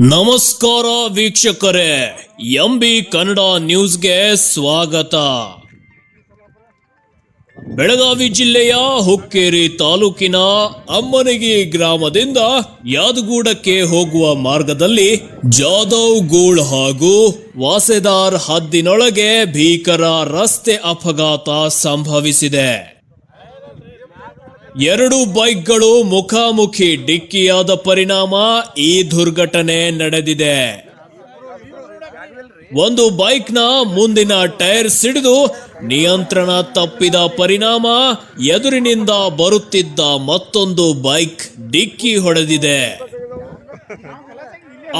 ನಮಸ್ಕಾರ ವೀಕ್ಷಕರೇ, ಎಂಬಿ ಕನ್ನಡ ನ್ಯೂಸ್ಗೆ ಸ್ವಾಗತ. ಬೆಳಗಾವಿ ಜಿಲ್ಲೆಯ ಹುಕ್ಕೇರಿ ತಾಲೂಕಿನ ಅಮ್ಮನಗಿ ಗ್ರಾಮದಿಂದ ಯಾದಗೂಡಕ್ಕೆ ಹೋಗುವ ಮಾರ್ಗದಲ್ಲಿ ಜಾಧವ್ ಗೂಳ್ ಹಾಗೂ ವಾಸೆದಾರ್ ಹದ್ದಿನೊಳಗೆ ಭೀಕರ ರಸ್ತೆ ಅಪಘಾತ ಸಂಭವಿಸಿದೆ. ಎರಡು ಬೈಕ್ಗಳು ಮುಖಾಮುಖಿ ಡಿಕ್ಕಿಯಾದ ಪರಿಣಾಮ ಈ ದುರ್ಘಟನೆ ನಡೆದಿದೆ. ಒಂದು ಬೈಕ್ನ ಮುಂದಿನ ಟೈರ್ ಸಿಡಿದು ನಿಯಂತ್ರಣ ತಪ್ಪಿದ ಪರಿಣಾಮ ಎದುರಿನಿಂದ ಬರುತ್ತಿದ್ದ ಮತ್ತೊಂದು ಬೈಕ್ ಡಿಕ್ಕಿ ಹೊಡೆದಿದೆ.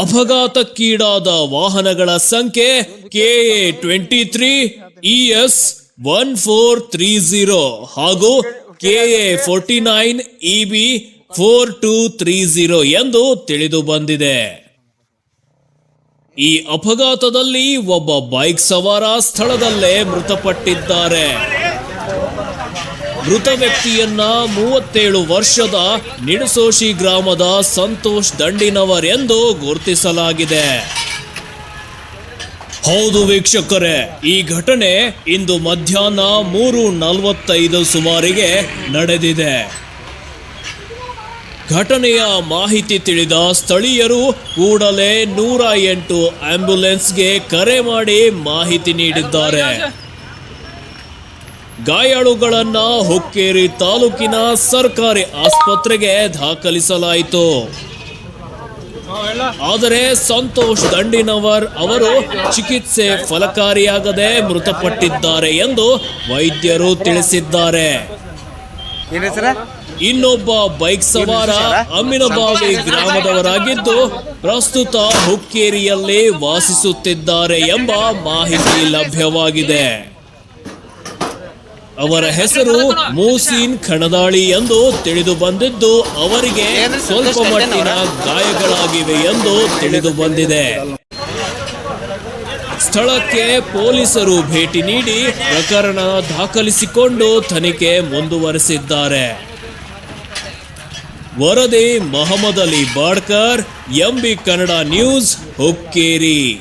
ಅಪಘಾತಕ್ಕೀಡಾದ ವಾಹನಗಳ ಸಂಖ್ಯೆ KA twenty three S one four three zero ಹಾಗೂ KA forty nine EB four two three zero ಎಂದು ತಿಳಿದು ಬಂದಿದೆ. ಈ ಅಪಘಾತದಲ್ಲಿ ಒಬ್ಬ ಬೈಕ್ ಸವಾರ ಸ್ಥಳದಲ್ಲೇ ಮೃತಪಟ್ಟಿದ್ದಾರೆ. ಮೃತ ವ್ಯಕ್ತಿಯನ್ನ ಮೂವತ್ತೇಳು ವರ್ಷದ ನಿಡಸೋಶಿ ಗ್ರಾಮದ ಸಂತೋಷ್ ದಂಡಿನವರ್ ಎಂದು ಗುರುತಿಸಲಾಗಿದೆ. ಹೌದು ವೀಕ್ಷಕರೇ, ಈ ಘಟನೆ ಇಂದು ಮಧ್ಯಾಹ್ನ ಮೂರು ನಲವತ್ತೈದು ಸುಮಾರಿಗೆ ನಡೆದಿದೆ. ಘಟನೆಯ ಮಾಹಿತಿ ತಿಳಿದ ಸ್ಥಳೀಯರು ಕೂಡಲೇ ನೂರ ಎಂಟು ಆಂಬ್ಯುಲೆನ್ಸ್ಗೆ ಕರೆ ಮಾಡಿ ಮಾಹಿತಿ ನೀಡಿದ್ದಾರೆ. ಗಾಯಾಳುಗಳನ್ನ ಹುಕ್ಕೇರಿ ತಾಲೂಕಿನ ಸರ್ಕಾರಿ ಆಸ್ಪತ್ರೆಗೆ ದಾಖಲಿಸಲಾಯಿತು. ಆದರೆ ಸಂತೋಷ್ ದಂಡಿನವರ್ ಅವರು ಚಿಕಿತ್ಸೆ ಫಲಕಾರಿಯಾಗದೆ ಮೃತಪಟ್ಟಿದ್ದಾರೆ ಎಂದು ವೈದ್ಯರು ತಿಳಿಸಿದ್ದಾರೆ. ಇನ್ನೊಬ್ಬ ಬೈಕ್ ಸವಾರ ಅಮ್ಮಿನಬಾವಿ ಗ್ರಾಮದವರಾಗಿದ್ದು ಪ್ರಸ್ತುತ ಹುಕ್ಕೇರಿಯಲ್ಲಿ ವಾಸಿಸುತ್ತಿದ್ದಾರೆ ಎಂಬ ಮಾಹಿತಿ ಲಭ್ಯವಾಗಿದೆ. ಅವರ ಹೆಸರು ಮೂಸಿನ್ ಖಣದಾಳಿ ಎಂದು ತಿಳಿದು ಬಂದಿದ್ದು ಅವರಿಗೆ ಸ್ವಲ್ಪ ಮಟ್ಟಿನ ಗಾಯಗಳಾಗಿವೆ ಎಂದು ತಿಳಿದು ಬಂದಿದೆ. ಸ್ಥಳಕ್ಕೆ ಪೊಲೀಸರು ಭೇಟಿ ನೀಡಿ ಪ್ರಕರಣ ದಾಖಲಿಸಿಕೊಂಡು ತನಿಖೆ ಮುಂದುವರೆಸಿದ್ದಾರೆ. ವರದಿ ಮೊಹಮ್ಮದ್ ಅಲಿ ಬಾಡ್ಕರ್ ಎಂಬಿ ಕನ್ನಡ ನ್ಯೂಸ್ ಹುಕ್ಕೇರಿ.